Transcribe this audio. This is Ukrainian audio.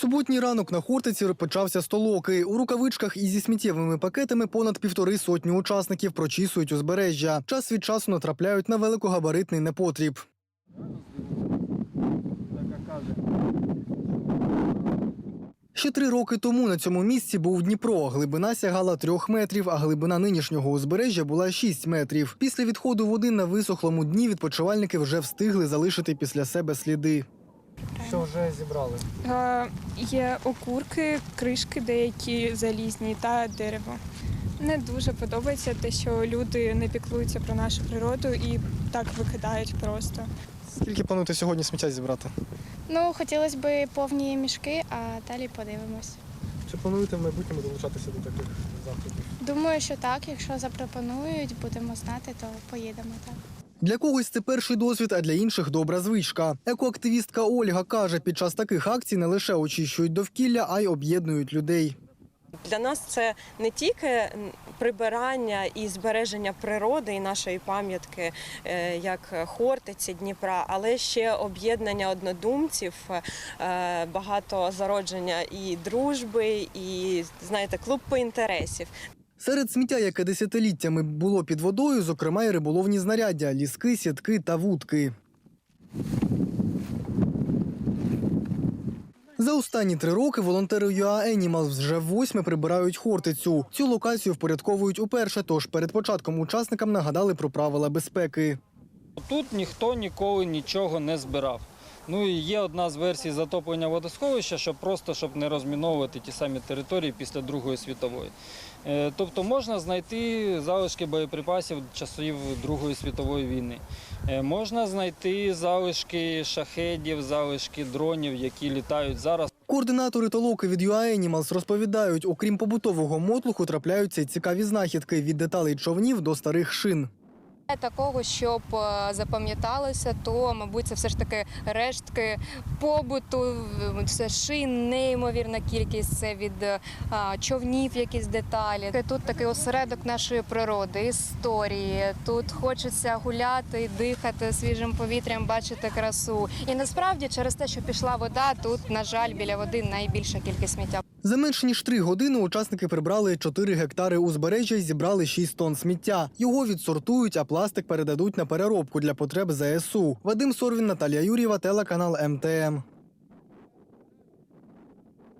Суботній ранок на Хортиці почався з толоки. У рукавичках і зі сміттєвими пакетами понад півтори сотні учасників прочісують узбережжя. Час від часу натрапляють на великогабаритний непотріб. Ще три роки тому на цьому місці був Дніпро. Глибина сягала трьох метрів, а глибина нинішнього узбережжя була 6 метрів. Після відходу води на висохлому дні відпочивальники вже встигли залишити після себе сліди. Що вже зібрали? Е, Є окурки, кришки деякі залізні та дерево. Не дуже подобається те, що люди не піклуються про нашу природу і так викидають просто. Скільки плануєте сьогодні сміття зібрати? Ну, хотілося б повні мішки, а далі подивимось. Чи плануєте в майбутньому долучатися до таких заходів? Думаю, що так, якщо запропонують, будемо знати, то поїдемо так. Для когось це перший досвід, а для інших добра звичка. Екоактивістка Ольга каже, під час таких акцій не лише очищують довкілля, а й об'єднують людей. Для нас це не тільки прибирання і збереження природи і нашої пам'ятки, е, як Хортиці Дніпра, але ще об'єднання однодумців, е, багато зародження і дружби, і знаєте, клуб по інтересів. Серед сміття, яке десятиліттями було під водою, зокрема й риболовні знаряддя, ліски, сітки та вудки. За останні три роки волонтери UA Animals вже восьме прибирають Хортицю. Цю локацію впорядковують уперше, тож перед початком учасникам нагадали про правила безпеки. Тут ніхто ніколи нічого не збирав. Ну і є одна з версій затоплення водосховища, щоб просто щоб не розміновувати ті самі території після Другої світової. Е, Тобто можна знайти залишки боєприпасів часів Другої світової війни. Е, Можна знайти залишки шахедів, залишки дронів, які літають зараз. Координатори толоки від UA Animals розповідають, окрім побутового мотлуху, трапляються й цікаві знахідки від деталей човнів до старих шин. Такого, щоб е, запам'яталося, то мабуть це все ж таки рештки побуту, це шин, неймовірна кількість, це від е, а, човнів якісь деталі. Тут такий осередок нашої природи, історії. Тут хочеться гуляти, дихати свіжим повітрям, бачити красу. І насправді через те, що пішла вода, тут на жаль біля води найбільша кількість сміття. За менш ніж три години учасники прибрали 4 гектари узбережжя і зібрали 6 тонн сміття. Його відсортують, а пластик передадуть на переробку для потреб ЗСУ. Вадим Сорвін, Наталія Юрєва, телеканал МТМ.